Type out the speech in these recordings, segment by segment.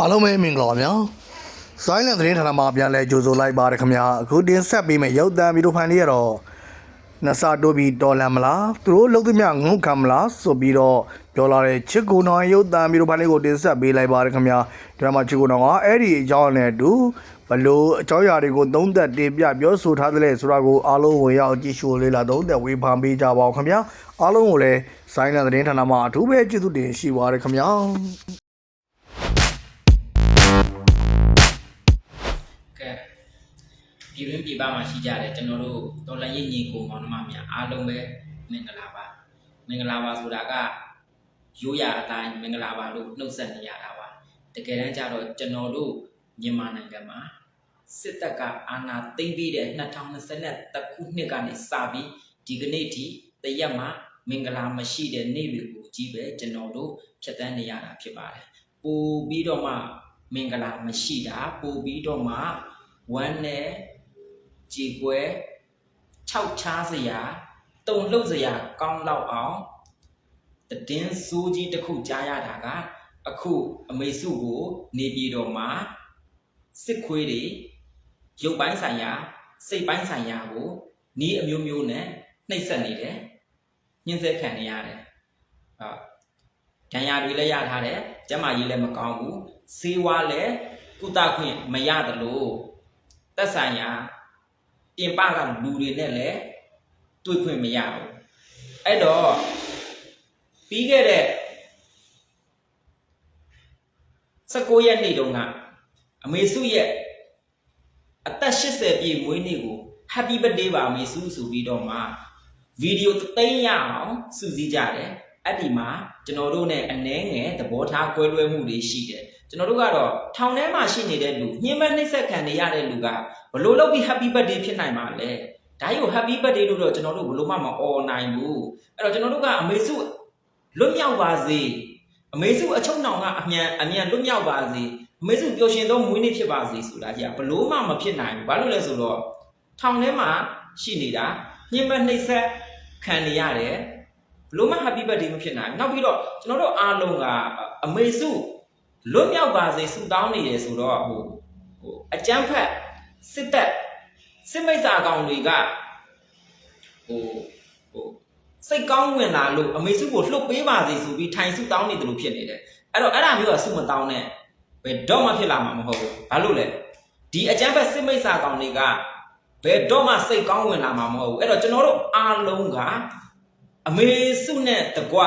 အားလုံးပဲမင်္ဂလာပါဗျာ။ဆိုင်းလန်သတင်းဌာနမှာပြန်လဲကြိုဆိုလိုက်ပါရခင်ဗျာ။အခုတင်ဆက်ပေးမယ့်ရုပ်သံဗီဒီယိုဖိုင်လေးကတော့နဆာတိုဘီတော်လန်မလားသူတို့လုံးသမျှငုံခံမလားဆိုပြီးတော့ပြောလာတဲ့ချစ်ကိုနောင်ရုပ်သံဗီဒီယိုဖိုင်လေးကိုတင်ဆက်ပေးလိုက်ပါရခင်ဗျာ။ဒီမှာချစ်ကိုနောင်ကအဲ့ဒီအကြောင်းနဲ့အတူဘလို့အကြောင်းအရာတွေကိုသုံးသက်တင်ပြပြောဆိုထားတဲ့ဆိုတာကိုအားလုံးဝင်ရောက်ကြည့်ရှုလေးလာသုံးသက်ဝေဖန်ပေးကြပါအောင်ခင်ဗျာ။အားလုံးကိုလည်းဆိုင်းလန်သတင်းဌာနမှာအထူးပဲကျေးဇူးတင်ရှိပါရခင်ဗျာ။ ပြည်တွင်းပြည်ပမှာရှိကြတယ်ကျွန်တော်တို့တော်လန်ရေးညီကိုမောင်နှမများအားလုံးပဲမင်္ဂလာပါမင်္ဂလာပါဆိုတာကရိုးရာအတိုင်းမင်္ဂလာပါလို့နှုတ်ဆက်နေရတာပါတကယ်တမ်းကျတော့ကျွန်တော်တို့မြန်မာနိုင်ငံမှာစစ်တပ်ကအာဏာသိမ်းပြီးတဲ့2021ခုနှစ်ကနေစပြီးဒီကနေ့ထိတရက်မှာမင်္ဂလာမရှိတဲ့နေ့တွေကိုကြီးပဲကျွန်တော်တို့ဖြတ်တန်းနေရတာဖြစ်ပါတယ်ပို့ပြီးတော့မှမင်္ဂလာမရှိတာပို့ပြီးတော့မှဝမ်းနဲ့ ကြေကွဲခြောက်ချားစရာတုံလှုပ်စရာကောင်းလောက်အောင်တည်င်းစိုးကြီးတစ်ခုကြားရတာက အခုအမေစုကိုနေပြည်တော်မှာစစ်ခွေးတွေရုပ်ပိုင်းဆိုင်ရာစိတ်ပိုင်းဆိုင်ရာကိုနီးအမျိုးမျိုးနဲ့နှိပ်စက်နေတယ်ညှင်းဆဲခံနေရတယ်အာဒဏ်ရာတွေလည်းရထားတယ်ကျန်းမာရေးလည်းမကောင်းဘူးဆေးဝါးလည်းကုသခွင့်မရတယ်လို့သက်ဆိုင်ရာ ပြင်ပကလူတွေနဲ့လည်းတွေ့ခွင့်မရဘူးအဲ့တော့ပြီးခဲ့တဲ့19ရက်နေ့တုန်းကအမေစုရဲ့အသက်80ပြည့်မွေးနေ့ကို Happy Birthday ပါအမေစုဆိုပြီးတော့မှဗီဒီယိုသိမ်းရအောင်စုစည်းကြတယ်အဲ့ဒီမှာကျွန်တော်တို့ ਨੇ အနှဲငယ်သဘောထားကွဲလွဲမှုတွေရှိတယ် ကျွန်တော်တို့ကတော့ထောင်ထဲမှာရှိနေတဲ့လူညှင်းမဲ့နှိပ်စက်ခံနေရတဲ့လူကဘလို့လုပ်ပြီး Happy Birthday ဖြစ်နိုင်မှာလဲဒါကြီးကို Happy Birthday လို့တော့ကျွန်တော်တို့ဘလို့မှမအော်နိုင်ဘူးအဲ့တော့ကျွန်တော်တို့ကအမေစုလွတ်မြောက်ပါစေအမေစုအချုံနောင်ကအမြန်အမြန်လွတ်မြောက်ပါစေအမေစုပျော်ရွှင်သောမွေးနေ့ဖြစ်ပါစေဆိုတာကြီးကဘလို့မှမဖြစ်နိုင်ဘူးဘာလို့လဲဆိုတော့ထောင်ထဲမှာရှိနေတာညှင်းမဲ့နှိပ်စက်ခံနေရတယ်ဘလို့မှ Happy Birthday မဖြစ်နိုင်ဘူးနောက်ပြီးတော့ကျွန်တော်တို့အားလုံးကအမေစု လွတ်မြောက်ပါစေဆူတောင်းနေတယ်ဆိုတော့ဟိုဟိုအကျန်းဖက်စစ်တပ်စစ်မိတ်စာကောင်တွေကဟိုဟိုစိတ်ကောင်းဝင်လာလို့အမေစုကိုလှုပ်ပေးပါစေဆိုပြီးထိုင်ဆူတောင်းနေတယ်လို့ဖြစ်နေတယ်အဲ့တော့အဲ့ဒါမျိုးကဆူမတောင်းနဲ့ဘယ်တော့မှဖြစ်လာမှာမဟုတ်ဘူးဘာလို့လဲဒီအကျန်းဖက်စစ်မိတ်စာကောင်တွေကဘယ်တော့မှစိတ်ကောင်းဝင်လာမှာမဟုတ်ဘူးအဲ့တော့ကျွန်တော်တို့အားလုံးကအမေစုနဲ့တကွ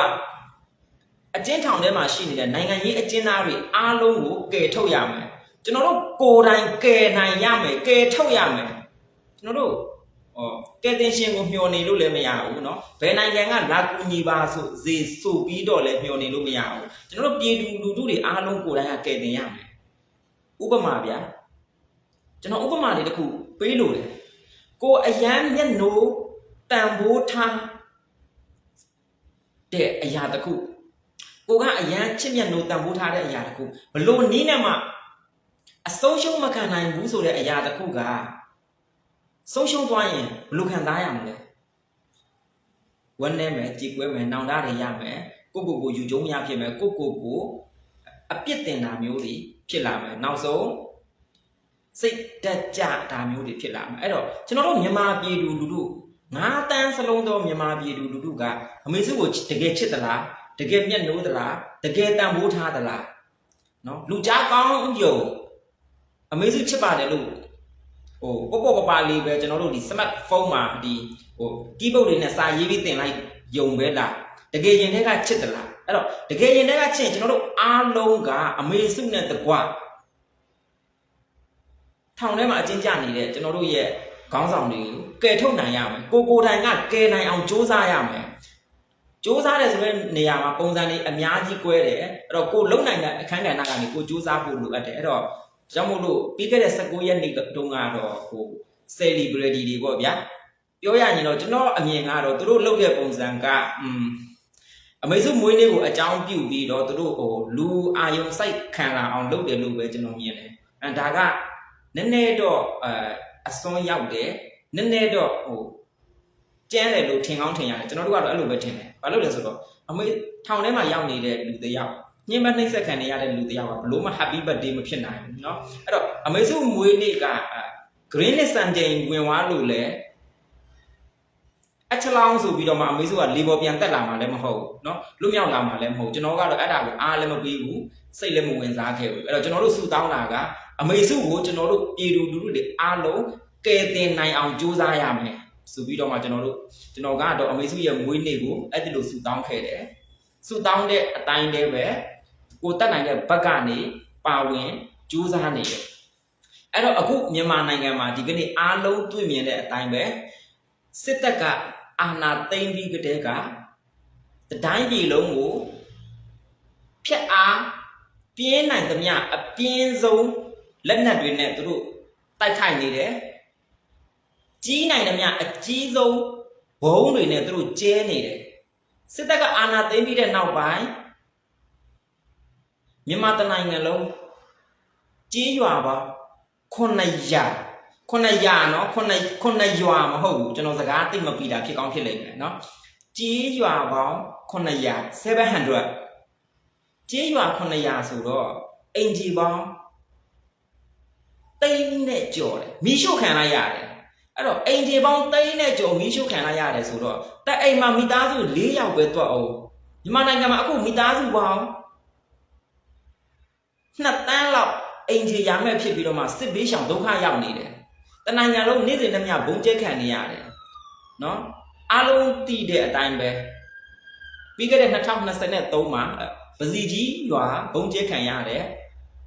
အကျဉ်းထောင်ထဲမှာရှိနေတဲ့နိုင်ငံရေးအကျဉ်းသားတွေအားလုံးကိုကယ်ထုတ်ရမယ်ကျွန်တော်တို့ကိုယ်တိုင်ကယ်နိုင်ရမယ်ကယ်ထုတ်ရမယ်ကျွန်တော်တို့ဟောကယ်တင်ရှင်ကိုမျှော်နေလို့လည်းမရဘူးเนาะဘယ်နိုင်ငံကလာကူညီပါဆိုစေဆိုပြီးတော့လည်းမျှော်နေလို့မရဘူးကျွန်တော်တို့ပြည်သူလူထုတွေအားလုံးကိုယ်တိုင်ကကယ်တင်ရမယ်ဥပမာဗျာကျွန်တော်ဥပမာလေးတစ်ခုပေးလို့တယ်ကိုအရန်မျက်နှိုးတန်ဖိုးထားတဲ့အရာတစ်ခု ကိုကအရန်ချစ်မြတ်လို့တန်ဖိုးထားတဲ့အရာတစ်ခုဘလို့နီးနဲ့မှအဆုံးရှုံးမခံနိုင်ဘူးဆိုတဲ့အရာတစ်ခုကဆုံးရှုံးသွားရင်ဘလို့ခံစားရမလဲဝန်းနေမယ်ကြည်ကွဲမယ်နောင်တတွေရမယ်ကိုကိုကိုယူကျုံးရဖြစ်မယ်ကိုကိုကိုအပြစ်တင်တာမျိုးတွေဖြစ်လာမယ်နောက်ဆုံးစိတ်တက်ကြတာမျိုးတွေဖြစ်လာမယ်အဲ့တော့ကျွန်တော်တို့မြန်မာပြည်သူလူထုငါးတန်းစလုံးသောမြန်မာပြည်သူလူထုကအမေစုကိုတကယ်ချစ်သလား တကယ်မျက်နှိုးသလားတကယ်တန်ဖိုးထားသလားနော်လူကြားကောင်းယုံအမေစုချစ်ပါတယ်လို့ဟိုပေါ့ပေါ့ပပလေးပဲကျွန်တော်တို့ဒီ smartphone မှာဒီဟို keyboard တွေနဲ့စာရေးပြီးတင်လိုက်ယုံပဲလားတကယ်ရင်ထဲကချစ်သလားအဲ့တော့တကယ်ရင်ထဲကချစ်ရင်ကျွန်တော်တို့အားလုံးကအမေစုနဲ့တကွထောင်ထဲမှာအချင်းကြနေတဲ့ကျွန်တော်တို့ရဲ့ခေါင်းဆောင်တွေကိုကယ်ထုတ်နိုင်ရမယ်ကိုကိုတိုင်ကကယ်နိုင်အောင်စ조사ရမယ် စူးစမ်းတယ်ဆိုတဲ့နေရာမှာပုံစံတွေအများကြီး꿰တယ်အဲ့တော့ကိုလုံနိုင်တဲ့အခန်းကဏ္ဍကနေကိုစူးစမ်းဖို့လိုအပ်တယ်အဲ့တော့ကြောင့်မို့လို့ပြီးခဲ့တဲ့19ရက်နေ့တုန်းကတော့ဟို celebrity တွေပေါ့ဗျာပြောရရင်တော့ကျွန်တော်အမြင်ကတော့သူတို့လုပ်တဲ့ပုံစံကอืมအမေစုမွေးနေ့ကိုအကြောင်းပြုပြီးတော့သူတို့ဟိုလူအာယုံစိုက်ခံလာအောင်လုပ်တယ်လို့ပဲကျွန်တော်မြင်တယ်အဲဒါကနည်းနည်းတော့အအစွန်းရောက်တယ်နည်းနည်းတော့ဟို ကျန်းတယ်လို့ထင်ကောင်းထင်ရတယ်ကျွန်တော်တို့ကတော့အဲ့လိုပဲထင်တယ်ဘာလို့လဲဆိုတော့အမေထောင်ထဲမှာရောက်နေတဲ့လူတစ်ယောက် ညင်မနှိမ့်ဆက်ခံနေရတဲ့လူတစ်ယောက်ကဘလို့မှ happy birthday မဖြစ်နိုင်ဘူးเนาะအဲ့တော့အမေစုမွေးနေ့က green နဲ့ sunday ဝင်သွားလို့လဲအချလောင်းဆိုပြီးတော့မှအမေစုကလေပေါ်ပြန်တက်လာမှလည်းမဟုတ်ဘူးเนาะလွတ်မြောက်လာမှလည်းမဟုတ်ကျွန်တော်ကတော့အဲ့ဒါကိုအားလည်းမပေးဘူးစိတ်လည်းမဝင်စားခဲ့ဘူးအဲ့တော့ကျွန်တော်တို့ဆူတောင်းတာကအမေစုကိုကျွန်တော်တို့ပြည်သူလူထုတွေအားလုံးကယ်တင်နိုင်အောင်ကြိုးစားရမယ် ဆိုပြီးတော့မှကျွန်တော်တို့ကျွန်တော်ကတော့အမေစုရဲ့မွေးနေ့ကိုအဲ့ဒီလိုဆူတောင်းခဲ့တယ်ဆူတောင်းတဲ့အတိုင်းတည်းပဲကိုတက်နိုင်တဲ့ဘက်ကနေပါဝင်ကြိုးစားနေတယ်အဲ့တော့အခုမြန်မာနိုင်ငံမှာဒီကနေ့အားလုံးတွေ့မြင်တဲ့အတိုင်းပဲစစ်တပ်ကအာဏာသိမ်းပြီးကြတဲ့ကတတိုင်းပြည်လုံးကိုဖျက်အားပြင်းနိုင်သမျှအပြင်းဆုံးလက်နက်တွေနဲ့သူတို့တိုက်ခိုက်နေတယ် ကြီးနိုင်သမျှအကြီးဆုံးဘုံတွေနဲ့သူတို့ကျဲနေတယ်စစ်တပ်ကအာဏာသိမ်းပြီးတဲ့နောက်ပိုင်းမြန်မာတနိုင်ငံလုံးကြီးရွာပါ ခုနှစ်ရာခုနှစ်ရာเนาะခုနှစ်ခုနှစ်ရွာမဟုတ်ဘူးကျွန်တော်စကားသိမပြီးတာဖြစ်ကောင်းဖြစ်လိမ့်မယ်เนาะကြီးရွာပေါင်းခုနှစ်ရာ700ကြီးရွာခုနှစ်ရာဆိုတော့အင်ဂျီပေါင်းတိန်းနဲ့ကြော်တယ်မီးရှို့ခံလိုက်ရတယ် အဲ့တော့အင်ဂျီပေါင်းတိန်းနဲ့ကြော်မီးရှို့ခံလိုက်ရတယ်ဆိုတော့တက်အိမ်မှာမိသားစု၄ယောက်ပဲတွက်အောင်မြန်မာနိုင်ငံမှာအခုမိသားစုပေါင်းနှစ်တန်းလောက်အိမ်ကြီးရမဲ့ဖြစ်ပြီးတော့မှစစ်ဘေးရှောင်ဒုက္ခရောက်နေတယ်။တနင်္ဂနွေလုံးနေ့စဉ်နဲ့မျှဘုံကျဲခံနေရတယ်။နော်အားလုံးတည်တဲ့အတိုင်းပဲပြီးခဲ့တဲ့2023မှာပစီကြီးရွာဘုံကျဲခံရတယ်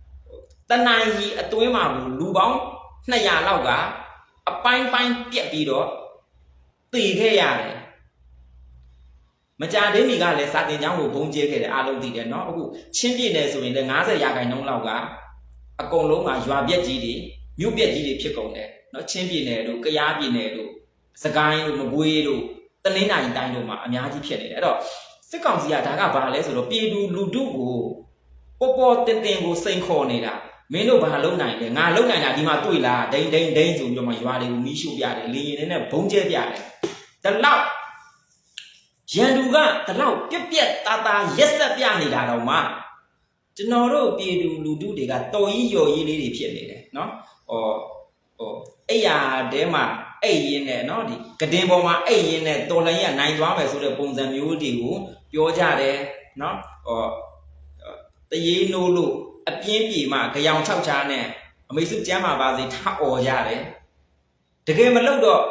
။တနင်္ဂနွေအတွင်းမှာလူပေါင်း200လောက်က အပိုင်းပိုင်းပြက်ပြီးတော့တည်ခဲ့ရတယ်။မကြသေးမီကလည်းစာတင်ကျောင်းကိုဘုံကျဲခဲ့တယ်အားလုံးတည်တယ်နော်အခုချင်းပြည်နယ်ဆိုရင်လည်း90ရာခိုင်နှုန်းလောက်က အကုန်လုံးကရွာပြက်ကြီးတွေမြို့ပြက်ကြီးတွေဖြစ်ကုန်တယ်เนาะချင်းပြည်နယ်တို့ကယားပြည်နယ်တို့စကိုင်းတို့မကွေးတို့တနင်္သာရီတိုင်းတို့မှာအများကြီးဖြစ်နေတယ်အဲ့တော့စစ်ကောင်စီကဒါကဘာလဲဆိုတော့ပြည်သူလူထုကိုပေါ်ပေါ်တင်တင်ကိုစိန်ခေါ်နေတာ မင်းတို့ဘာလုပ်နိုင်လဲငါလုပ်နိုင်တာဒီမှာတွေ့လားဒိန်ဒိန်ဒိန်ဆိုပြီးတော့မှရွာတွေကိုမီးရှို့ပြတယ်လေရင်နဲ့ဘုံကျဲပြတယ်ဒါလောက်ရန်သူကဒါလောက်ပြက်ပြက်တာတာရက်ဆက်ပြနေတာတော့မှ ကျွန်တော်တို့ပြည်သူလူထုတွေကတော်ကြီးရော်ကြီးလေးတွေဖြစ်နေတယ်เนาะဟောဟောအဲ့ရတဲမှာအဲ့ရင်းနဲ့เนาะဒီကတင်ပေါ်မှာအဲ့ရင်းနဲ့တော်လိုင်းရနိုင်သွားမယ်ဆိုတဲ့ပုံစံမျိုးတွေကိုပြောကြတယ်เนาะဟောတရေနိုးလို့ အပြင်းပြေမှကြောင်၆ချားနဲ့အမေစုကျမ်းမှာပါစေထအော်ရတယ်တကယ်မလုပ်တော့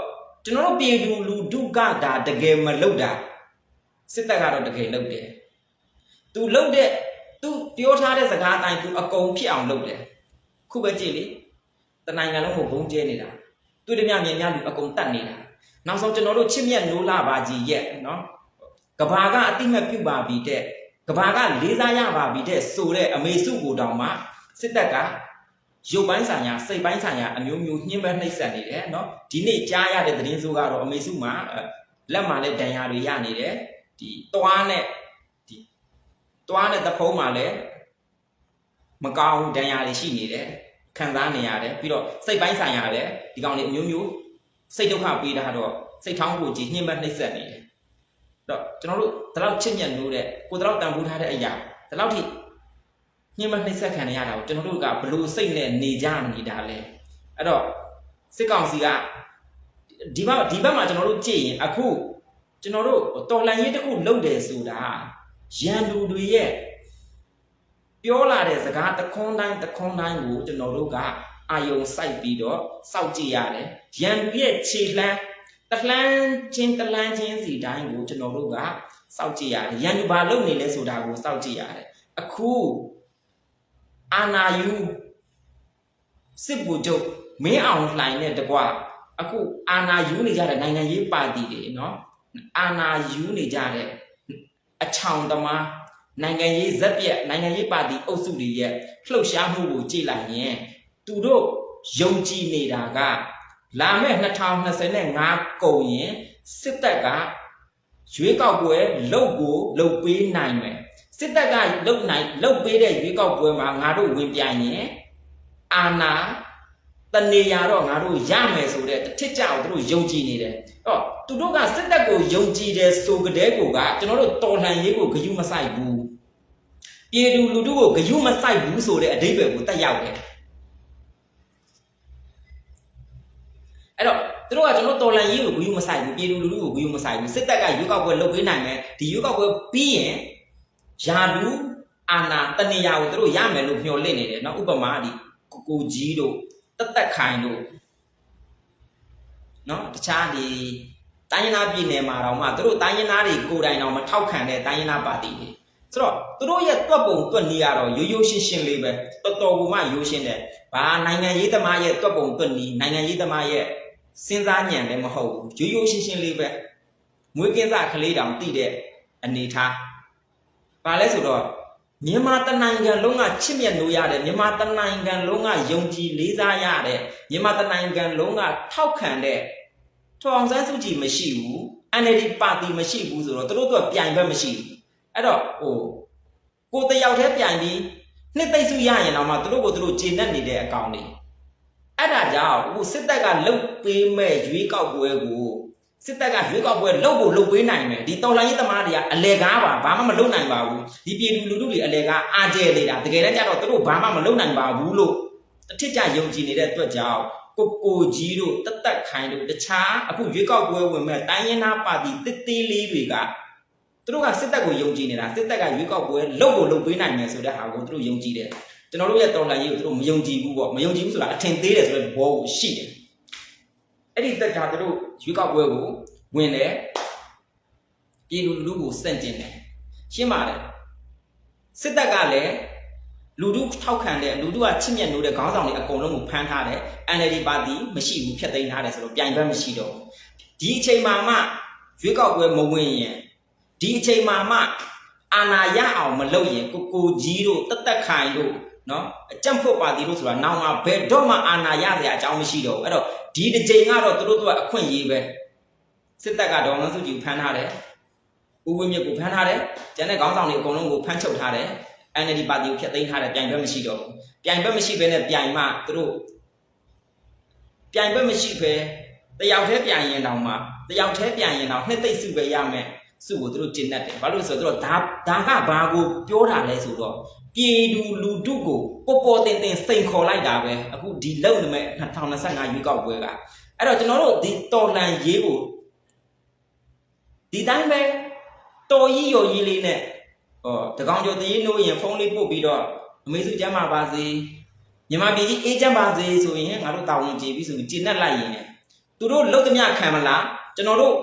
ကျွန်တော်တို့ပြည်သူလူထုကဒါတကယ်မလုပ်တာစစ်တပ်ကတော့တကယ်လုပ်တယ်သူလုပ်တဲ့ तू ပြောထားတဲ့စကားအတိုင်း तू အကုန်ဖြစ်အောင်လုပ်တယ်ခုပဲကြည့်လေတနိုင်ငံလုံးကိုဘုံကျဲနေတာတွေ့တယ်မြမြင်များလူအကုန်တတ်နေတာနောက်ဆုံးကျွန်တော်တို့ချစ်မြတ်နိုးလာပါကြီးရဲ့နော်ကဘာကအတိမတ်ပြုပါပြီတဲ့ ကဘာကလေးစားရပါပြီတဲ့ဆိုတဲ့အမေစုကိုတောင်မှစစ်တပ်ကရုပ်ပိုင်းဆိုင်ရာစိတ်ပိုင်းဆိုင်ရာအမျိုးမျိုးညှင်းပန်းနှိပ်စက်နေတယ်နော်ဒီနေ့ကြားရတဲ့သတင်းဆိုးကတော့အမေစုမှာလက်မှာလည်းဒဏ်ရာတွေရနေတယ်ဒီသွားနဲ့တွားတဲ့တဖုံးမှာလည်းမကောင်းဒဏ်ရာတွေရှိနေတယ်ခံစားနေရတယ်ပြီးတော့စိတ်ပိုင်းဆိုင်ရာလည်းဒီကောင်လေးအမျိုးမျိုးစိတ်ဒုက္ခပေးတာတော့စိတ်ထောင်းကိုကြည်ညှိမ့်မနှိပ်စက်နေတယ် တော့ကျွန်တော်တို့ဒီလောက်ချစ်မြတ်လို့တဲ့ကိုဒီလောက်တန်ဖိုးထားတဲ့အရာဒီလောက်ထိညှိမ့်မနှိပ်စက်ခံနေရတာကိုကျွန်တော်တို့ကဘလို့စိတ်နဲ့နေကြနေတာလဲအဲ့တော့စစ်ကောင်စီကဒီဘက်ဒီဘက်မှာကျွန်တော်တို့ကြည့်ရင်အခုကျွန်တော်တို့တော်လန်ရေးတစ်ခုလုပ်တယ်ဆိုတာရန်သူတွေရဲ့ပြောလာတဲ့စကားတခွန်းတိုင်းတခွန်းတိုင်းကိုကျွန်တော်တို့ကအာယုံစိုက်ပြီးတော့စောင့်ကြည့်ရတယ်။ရန်သူရဲ့ခြေလှမ်း တလှမ်းချင်းတလှမ်းချင်းစီတိုင်းကိုကျွန်တော်တို့ကစောင့်ကြည့်ရတယ်။ရန်သူဘာလုပ်နေလဲဆိုတာကိုစောင့်ကြည့်ရတယ်။အခုအာနာယူစစ်ဘူချုပ်မင်းအောင်လှိုင်နဲ့တကွအခုအာနာယူနေကြတဲ့နိုင်ငံရေးပါတီတွေနော်အာနာယူနေကြတဲ့အချောင်သမားနိုင်ငံရေးဇက်ပြက်နိုင်ငံရေးပါတီအုပ်စုတွေရဲ့လှုပ်ရှားမှုကိုကြည့်လိုက်ရင်သူတို့ယုံကြည်နေတာက လာမယ့်2025ကုန်ရင်စစ်တပ်ကရွေးကောက်ပွဲလုပ်ကိုလုပ်ပေးနိုင်မယ်စစ်တပ်ကလုပ်နိုင်လုပ်ပေးတဲ့ရွေးကောက်ပွဲမှာငါတို့ဝင်ပြိုင်ရင်အာနာတနေရတော့ငါတို့ရမယ်ဆိုတဲ့တစ်ထစ်ကြောက်သူတို့ယုံကြည်နေတယ်အဲ့တော့သူတို့ကစစ်တပ်ကိုယုံကြည်တယ်ဆိုကြတဲ့ကိုကကျွန်တော်တို့တော်လှန်ရေးကိုဂရုမစိုက်ဘူးပပြည်သူလူထုကိုဂယုမဆိုင်ဘူးဆိုတဲ့အဓိပ္ပာယ်ကိုတက်ရောက်တယ်အဲ့တော့ သူတို့ကကျွန်တော်တော်လန်ရေးကိုဂူယူမဆိုင်ဘူးပြည်သူလူထုကိုဂူယူမဆိုင်ဘူးစစ်တပ်ကရွေးကောက်ပွဲလုပ်ပေးနိုင်မယ်ဒီရွေးကောက်ပွဲပြီးရင်ယာလူအာနာတနေရာကိုသူတို့ရမယ်လို့မျှော်လင့်နေတယ်နော်ဥပမာဒီကိုကိုကြီးတို့တသက်ခိုင်တို့နော်တခြားဒီတိုင်းရင်းသားပြည်နယ်မှာတော့မှသူတို့တိုင်းရင်းသားတွေကိုယ်တိုင်တော့မထောက်ခံတဲ့တိုင်းရင်းသားပါတီတွေဆိုတော့သူတို့ရဲ့တွက်ပုံတွက်နေရတော့ရိုးရိုးရှင်းရှင်းလေးပဲတော်တော်ကိုမှရိုးရှင်းတယ်။ဘာနိုင်ငံရေးသမားရဲ့တွက်ပုံတွက်နေနိုင်ငံရေးသမားရဲ့ စဉ်းစားဉာဏ်လည်းမဟုတ်ဘူးရိုးရိုးရှင်းရှင်းလေးပဲမွေးကင်းစားကလေးတောင်တိတဲ့အနေထားဘာလဲဆိုတော့မြန်မာတနိုင်ငံလုံးကချစ်မြတ်လို့ရတယ်မြန်မာတနိုင်ငံလုံးကယုံကြည်လေးစားရတဲ့မြန်မာတနိုင်ငံလုံးကထောက်ခံတဲ့ထောင်ဆန်းစုကြည်မရှိဘူး NLD ပါတီမရှိဘူးဆိုတော့သူတို့ကပြိုင်ဘက်မရှိဘူးအဲ့တော့ဟိုကိုယ်တယောက်တည်းပြိုင်ပြီးနှစ်သိမ့်စုရရင်တော့မှသူတို့ကိုသူတို့ဂျင်းနဲ့နေတဲ့အကောင်တွေ အဲ့ဒါကြောင့်ဟိုစစ်တပ်ကလုတ်ပေးမဲ့ရွေးကောက်ပွဲကိုစစ်တပ်ကရွေးကောက်ပွဲလုတ်ဖို့လုတ်ပေးနိုင်မယ်ဒီတော်လိုင်းရေးသမားတွေကအလဲကားပါဘာမှမလုတ်နိုင်ပါဘူးဒီပြည်သူလူထုတွေအလဲကားအားကျဲနေတာတကယ်တမ်းကျတော့သူတို့ဘာမှမလုတ်နိုင်ပါဘူးလို့တစ်ထစ်ကြယုံကြည်နေတဲ့အတွက်ကြောင့်ကိုကိုကြီးတို့တက်တက်ခိုင်တို့တခြားအခုရွေးကောက်ပွဲဝင်မဲ့တိုင်းရင်းသားပါတီတစ်သေးလေးတွေကသူတို့ကစစ်တပ်ကိုယုံကြည်နေတာစစ်တပ်ကရွေးကောက်ပွဲလုတ်ကိုလုတ်ပေးနိုင်မယ်ဆိုတဲ့ဟာကိုသူတို့ယုံကြည်တယ် ကျွန်တော်တို့ရဲ့တော်လှန်ရေးကိုသူတို့မယုံကြည်ဘူးပေါ့မယုံကြည်ဘူးဆိုတာအထင်သေးတယ်ဆိုတဲ့ဘောကိုရှိတယ်အဲ့ဒီတက်ကသူတို့ရွေးကောက်ပွဲကိုဝင်တယ်ပြည်သူလူထုကိုစန့်ကျင်တယ်ရှင်းပါတယ်စစ်တပ်ကလည်းလူထုထောက်ခံတဲ့လူထုကချစ်မြတ်နိုးတဲ့ခေါင်းဆောင်တွေအကုန်လုံးကိုဖမ်းထားတယ် NLD ပါတီမရှိဘူးဖျက်သိမ်းထားတယ်ဆိုတော့ပြိုင်ဘက်မရှိတော့ဘူးဒီအချိန်မှာမှရွေးကောက်ပွဲမဝင်ရင်ဒီအချိန်မှာမှအာနာရအောင်မလုပ်ရင်ကိုကိုကြီးတို့တက်တက်ခိုင်တို့ နော်အကြံဖို့ပါတီတို့ဆိုတာနောင်မှာဘယ်တော့မှအာနာရစရာအကြောင်းမရှိတော့ဘူးအဲ့တော့ဒီတစ်ချိန်ကတော့သူတို့တို့အခွင့်အရေးပဲစစ်တပ်ကဒေါ်မန်းစုကြည်ကိုဖမ်းထားတယ်ဦးဝင်းမြင့်ကိုဖမ်းထားတယ်ကျန်တဲ့ခေါင်းဆောင်တွေအကုန်လုံးကိုဖမ်းချုပ်ထားတယ် NLD ပါတီကိုဖျက်သိမ်းထားတယ်ပြိုင်ဘက်မရှိတော့ဘူးပြိုင်ဘက်မရှိဘဲနဲ့ပြိုင်မှသူတို့ပြိုင်ဘက်မရှိဘဲတယောက်တည်းပြိုင်ရင်တောင်မှတယောက်တည်းပြိုင်ရင်တောင်နှစ်သိမ့်စုပဲရမယ် စုကိုသူတို့ကျင့်တတ်တယ်ဘာလို့လဲဆိုတော့သူတို့ဒါဒါကဘာကိုပြောတာလဲဆိုတော့ပြည်သူလူထုကိုပေါ်ပေါ်တင်တင်စိန်ခေါ်လိုက်တာပဲအခုဒီလုံနေမဲ့2025ရွေးကောက်ပွဲကအဲ့တော့ကျွန်တော်တို့ဒီတော်လန်ရေးကိုဒီတိုင်းပဲတော်ကြီးရော်ကြီးလေးနဲ့ဟောတကောင်ကျော်တရေးနိုးရင်ဖုန်းလေးပို့ပြီးတော့အမေစုကျမ်းမာပါစေညီမပြည်ကြီးအေးကျမ်းပါစေဆိုရင်ငါတို့တာဝန်ကျေပြီးဆိုပြီးကျင့်တတ်လိုက်ရင်သူတို့လုတ်သမျှခံမလားကျွန်တော်တို့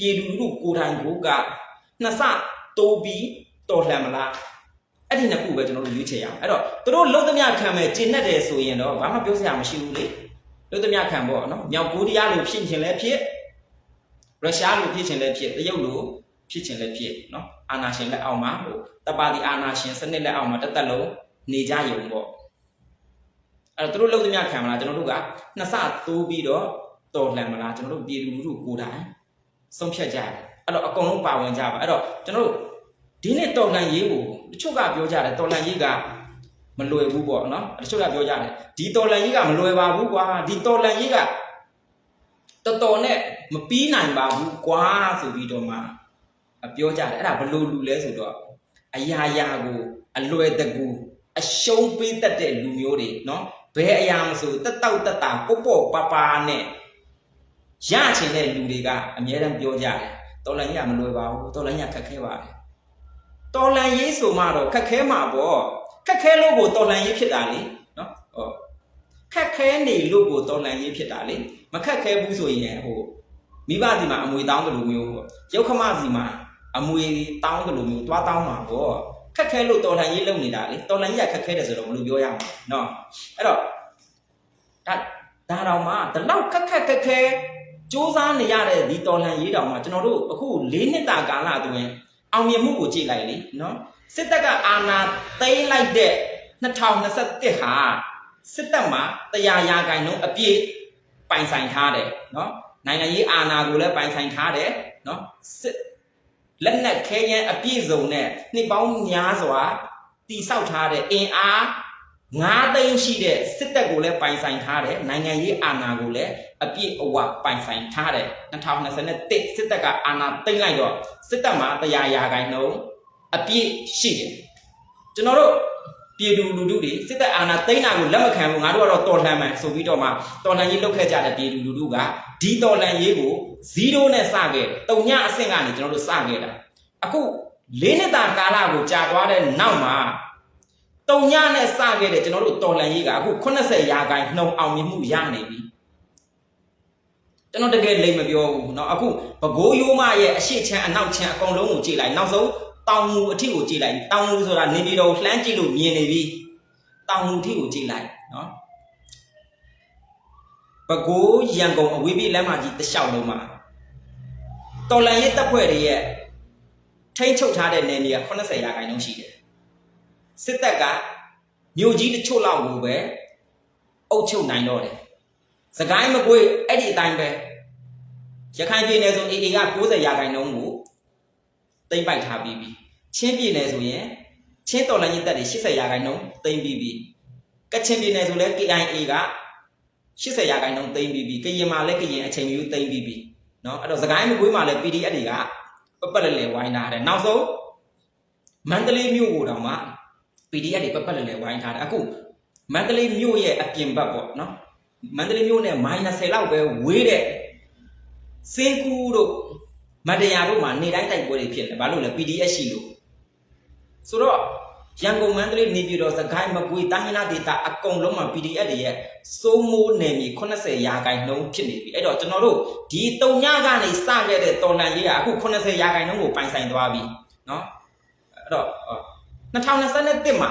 ပြည်သူလူကိုယ်တိုင်ကိုကနှစ်ဆတိုးပြီးတော်လှန်မလားအဲ့ဒီနှစ်ခုပဲကျွန်တော်တို့ရွေးချယ်ရအောင်အဲ့တော့သူတို့လုံသမျှခံမဲ့ကျင့်တတ်တယ်ဆိုရင်တော့ဘာမှပြောစရာမရှိဘူးလေလုံသမျှခံပေါ့နော်မြောက်ကိုရီးယားလိုဖြစ်ချင်လဲဖြစ်ရုရှားလိုဖြစ်ချင်လဲဖြစ်တရုတ်လိုဖြစ်ချင်လဲဖြစ်နော်အာနာရှင်လက်အောက်မှာဟိုတပါတီအာနာရှင်စနစ်လက်အောက်မှာတစ်သက်လုံးနေကြရုံပေါ့အဲ့တော့သူတို့လုံသမျှခံမလားကျွန်တော်တို့ကနှစ်ဆတိုးပြီးတော့တော်လှန်မလားကျွန်တော်တို့ပြည်သူလူထုကိုယ်တိုင် ဆုံးဖြတ်ကြတယ်အဲ့တော့အကုန်လုံးပါဝင်ကြပါအဲ့တော့ကျွန်တော်တို့ဒီနေ့တော်လန်ရေးကိုတချို့ကပြောကြတယ်တော်လန်ရေးကမလွယ်ဘူးပေါ့နော်တချို့ကပြောကြတယ်ဒီတော်လန်ရေးကမလွယ်ပါဘူးကွာဒီတော်လန်ရေးကတော်တော်နဲ့မပြီးနိုင်ပါဘူးကွာဆိုပြီးတော့မှပြောကြတယ်အဲ့ဒါဘလို့လူလဲဆိုတော့အရာရာကိုအလွယ်တကူအရှုံးပေးတတ်တဲ့လူမျိုးတွေနော်ဘယ်အရာမဆိုတက်တောက်တက်တာပုတ်ပုတ်ပါပါနဲ့ ရချင်တဲ့လူတွေကအများတမ်းပြောကြတယ်တော်လန်ကြီးကမလွယ်ပါဘူးတော်လန်ကြီးကခက်ခဲပါတယ်တော်လန်ရေးဆိုမှတော့ခက်ခဲမှာပေါ့ခက်ခဲလို့ကိုတော်လန်ရေးဖြစ်တာလေနော်ဟောခက်ခဲနေလို့ကိုတော်လန်ရေးဖြစ်တာလေမခက်ခဲဘူးဆိုရင်ဟိုမိဘစီမှာအမွေတောင်းတယ်လို့မျိုးပေါ့ရုပ်ခမစီမှာအမွေတောင်းတယ်လို့မျိုးတွားတောင်းမှာပေါ့ခက်ခဲလို့တော်လန်ရေးလုပ်နေတာလေတော်လန်ရေးကခက်ခဲတယ်ဆိုတော့ဘယ်လိုပြောရမလဲနော်အဲ့တော့ဒါဒါတော့မှဒီလောက်ခက်ခက်ခက်ခဲ စူးစမ်းနေရတဲ့ဒီတော်လန်ရေးတောင်မှာကျွန်တော်တို့အခု၄နှစ်တာကာလအတွင်းအောင်မြင်မှုကိုကြည့်လိုက်လေနော်စစ်တပ်ကအာဏာသိမ်းလိုက်တဲ့2021ဟာစစ်တပ်မှာတရားရာဂိုင်နှုန်းအပြည့်ပိုင်ဆိုင်ထားတယ်နော်နိုင်ငံရေးအာဏာကိုလည်းပိုင်ဆိုင်ထားတယ်နော်စစ်လက်နက်ခဲယမ်းအပြည့်စုံနဲ့နှစ်ပေါင်းများစွာတိဆောက်ထားတဲ့အင်အား 9သိန်းရှိတဲ့စစ်တပ်ကိုလည်းပိုင်ဆိုင်ထားတယ်နိုင်ငံရေးအာဏာကိုလည်းအပြည့်အဝပိုင်ဆိုင်ထားတယ်2021စစ်တပ်ကအာဏာသိမ်းလိုက်တော့စစ်တပ်မှာတရားရာဂိုင်နှုန်းအပြည့်ရှိတယ်ကျွန်တော်တို့ပြည်သူလူထုတွေစစ်တပ်အာဏာသိမ်းတာကိုလက်မခံဘူးငါတို့ကတော့တော်လှန်မှန်ဆိုပြီးတော့မှတော်လှန်ရေးလုပ်ခဲ့ကြတဲ့ပြည်သူလူထုကဒီတော်လှန်ရေးကို0နဲ့စခဲ့တုံညအဆင့်ကနေကျွန်တော်တို့စခဲ့တာအခု၄နှစ်တာကာလကိုကြာသွားတဲ့နောက်မှာ တုံညနဲ့စခဲ့တဲ့ကျွန်တော်တို့တော်လှန်ရေးကအခု80ရာခိုင်နှုန်းအောင်မြင်မှုရနေပြီကျွန်တော်တကယ်လိမ်မပြောဘူးเนาะအခုဘကိုးရိုးမရဲ့အရှိချမ်းအနောက်ချမ်းအကုန်လုံးကိုကြည့်လိုက်နောက်ဆုံး တောင်မူအထိကိုကြည့်လိုက်တောင်မူဆိုတာနေပြည်တော်ကိုလှမ်းကြည့်လို့မြင်နေပြီတောင်မူအထိကိုကြည့်လိုက်နော်ပဲခူးရန်ကုန်အဝေးပြေးလမ်းမကြီးတစ်လျှောက်လုံးမှာတော်လန်ရေးတပ်ဖွဲ့တွေရဲ့ထိန်းချုပ်ထားတဲ့နယ်မြေက80ရာခိုင်နှုန်းရှိတယ် စစ်တပ်ကမြို့ကြီးတချို့လောက်ကိုပဲအုပ်ချုပ်နိုင်တော့တယ်။စကိုင်းမကွေးအဲ့ဒီအတိုင်းပဲရခိုင်ပြည်နယ်ဆို AA က90ရာခိုင်နှုန်းကိုတိမ့်ပိုက်ထားပြီးပြီ။ချင်းပြည်နယ်ဆိုရင်ချင်းတော်လိုင်းကြီးတက်တွေ80ရာခိုင်နှုန်းတိမ့်ပြီးပြီ။ကချင်ပြည်နယ်ဆိုလည်း KIA က80ရာခိုင်နှုန်းတိမ့်ပြီးပြီ။ကရင်မှာလည်းကရင်အချိန်မျိုးတိမ့်ပြီးပြီ။နော်အဲ့တော့စကိုင်းမကွေးမှာလည်း PDF တွေကပပလလေဝိုင်းထားတယ်။နောက်ဆုံးမန္တလေးမြို့ကိုတောင်မှ PDF တွေပပတ်လဲလဲဝိုင်းထားတယ်အခုမန္တလေးမြို့ရဲ့အပြင်ဘက်ပေါ့เนาะမန္တလေးမြို့နဲ့ -10 လောက်ပဲဝေးတဲ့စင်ကူတို့မတရားတို့မှာနေတိုင်းတိုက်ပွဲတွေဖြစ်တယ်ဘာလို့လဲ PDF ရှိလို့ဆိုတော့ရန်ကုန်မန္တလေးနေပြည်တော်စကိုင်းမကွေးတိုင်းရင်းသားဒေသအကုန်လုံးမှာ PDF တွေရဲ့စိုးမိုးနယ်မြေ80ရာခိုင်နှုန်းဖြစ်နေပြီအဲ့တော့ကျွန်တော်တို့ဒီတုံညကနေစခဲ့တဲ့တော်လန်ရေးကအခု80ရာခိုင်နှုန်းကိုပိုင်ဆိုင်သွားပြီเนาะအဲ့တော့ 2021မှာ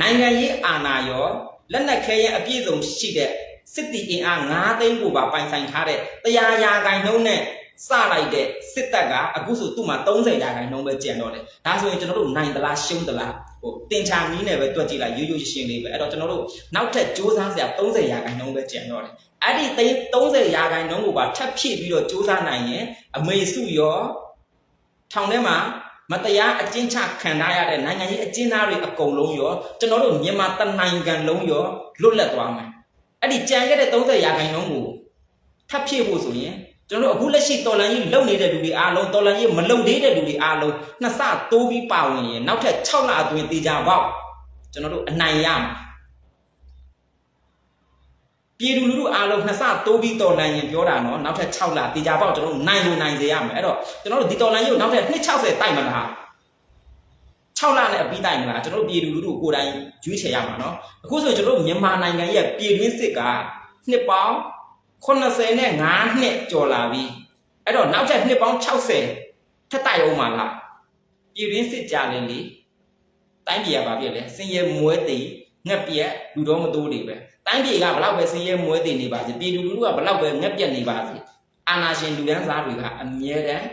နိုင်ငံရေးအာဏာရောလက်နက်ခဲရဲ့အပြည့်စုံရှိတဲ့စစ်တီအင်အား9သိန်းကိုပါပိုင်ဆိုင်ထားတဲ့တရားရာခိုင်နှုန်းနဲ့စလိုက်တဲ့စစ်တပ်ကအခုဆိုသူ့မှာ30ရာခိုင်နှုန်းပဲကျန်တော့တယ်ဒါဆိုရင်ကျွန်တော်တို့နိုင်သလားရှုံးသလားဟိုတင်ချာနီးနဲ့ပဲတွက်ကြည့်လိုက်ရိုးရိုးရှင်းရှင်းလေးပဲအဲ့တော့ကျွန်တော်တို့နောက်ထပ်စူးစမ်းစရာ30ရာခိုင်နှုန်းပဲကျန်တော့တယ်အဲ့ဒီ30ရာခိုင်နှုန်းကိုပါထပ်ဖြည့်ပြီးတော့စူးစမ်းနိုင်ရင်အမေစုရောထောင်ထဲမှာ မတရားအကျဉ်းချခံထားရတဲ့နိုင်ငံရေးအကျဉ်းသားတွေအကုန်လုံးရောကျွန်တော်တို့မြန်မာတနိုင်ငံလုံးရောလွတ်လပ်သွားမယ်အဲ့ဒီကြံခဲ့တဲ့30ရာခိုင်နှုန်းကိုထပ်ဖြည့်ဖို့ဆိုရင်ကျွန်တော်တို့အခုလက်ရှိတော်လန်ကြီးလုံနေတဲ့လူတွေအားလုံးတော်လန်ကြီးမလုံသေးတဲ့လူတွေအားလုံးနှစ်ဆတိုးပြီးပါဝင်ရင်နောက်ထပ်6လအတွင်းတေချာပေါက်ကျွန်တော်တို့အနိုင်ရမှာ ပြည်သူလူထုအားလုံးနှစ်ဆတိုးပြီးတော်လှန်ရင်ပြောတာနော်နောက်ထပ်6လတေချာပေါက်ကျွန်တော်တို့နိုင်လို့နိုင်စေရမယ်အဲ့တော့ကျွန်တော်တို့ဒီတော်လှန်ရေးကိုနောက်ထပ်260တိုက်မလား6လနဲ့အပြီးတိုင်မလားကျွန်တော်တို့ပြည်သူလူထုကိုယ်တိုင်ရွေးချယ်ရမှာနော်အခုဆိုကျွန်တော်တို့မြန်မာနိုင်ငံရဲ့ပြည်တွင်းစစ်ကနှစ်ပေါင်း85နှစ်ကျော်လာပြီအဲ့တော့နောက်ထပ်နှစ်ပေါင်း60ထက်တိုက်အောင်ပါလားပြည်တွင်းစစ်ကြတယ်လေတိုင်းပြည်ကဘာဖြစ်လဲစင်ရဲမွဲတေး ငက်ပြက်လူတော်မတိုးတွေပဲတိုင်းပြည်ကဘလောက်ပဲဆင်းရဲမွဲတည်နေပါစေပြည်သူလူထုကဘလောက်ပဲငက်ပြက်နေပါစေအာဏာရှင်လူဒန်းစားတွေကအမြဲတမ်း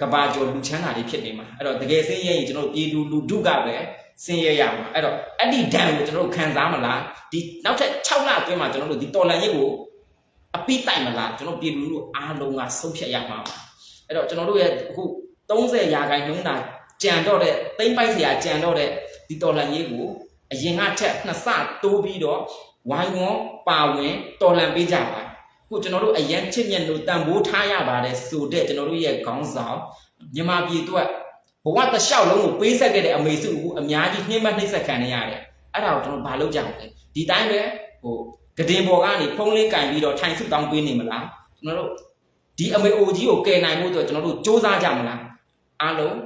ကဘာကျော်လူချမ်းသာတွေဖြစ်နေမှာအဲ့တော့တကယ်ဆင်းရဲရင်ကျွန်တော်ပြည်သူလူထုကပဲဆင်းရဲရမှာအဲ့တော့အဲ့ဒီဒဏ်ကိုကျွန်တော်ခံစားမလားဒီနောက်ထပ်6လအတွင်းမှာကျွန်တော်တို့ဒီတော်လန်ရစ်ကိုအပိတိုင်မလားကျွန်တော်ပြည်သူလူအားလုံးကဆုံးဖြတ်ရမှာပါအဲ့တော့ကျွန်တော်တို့ရဲ့အခု30ရာခိုင်နှုန်းတာကြံတော့တဲ့တိမ့်ပိုက်စရာကြံတော့တဲ့ဒီတော်လန်ရေးကို အရင်ကထက်နှစ်ဆတိုးပြီးတော့ဝိုင်းဝန်းပါဝင်တော်လန်ပေးကြပါခုကျွန်တော်တို့အရန်ချစ်မြတ်လို့တန်ဖိုးထားရပါတယ်ဆိုတဲ့ကျွန်တော်တို့ရဲ့ခေါင်းဆောင်မြန်မာပြည်အတွက်ဘဝတစ်လျှောက်လုံးကိုပေးဆက်ခဲ့တဲ့အမေစုကိုအများကြီးနှိမ့်မနှိမ့်ဆက်ခံနေရတယ်အဲ့ဒါကိုကျွန်တော်ဘာလုပ်ကြမလဲဒီတိုင်းပဲဟိုကတင်ပေါ်ကနေဖုံးလေးကင်ပြီးတော့ထိုင်ဆုတောင်းပေးနေမလားကျွန်တော်တို့ဒီအမေအိုကြီးကိုကယ်နိုင်ဖို့အတွက်ကျွန်တော်တို့စူးစမ်းကြမလားအားလုံး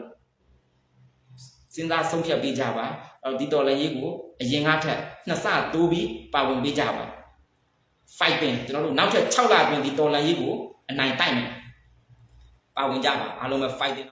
စဉ်းစားဆုံးဖြတ်ပေးကြပါအဲ့ဒီတော်လည်းရေးကိုအရင်ကထက်နှစ်ဆတိုးပြီးပါဝင်ပေးကြပါ fighting ကျွန်တော်တို့နောက်ထပ်6လအတွင်းဒီတော်လန်ရေးကိုအနိုင်တိုက်မယ်ပါဝင်ကြပါအားလုံးပဲ fighting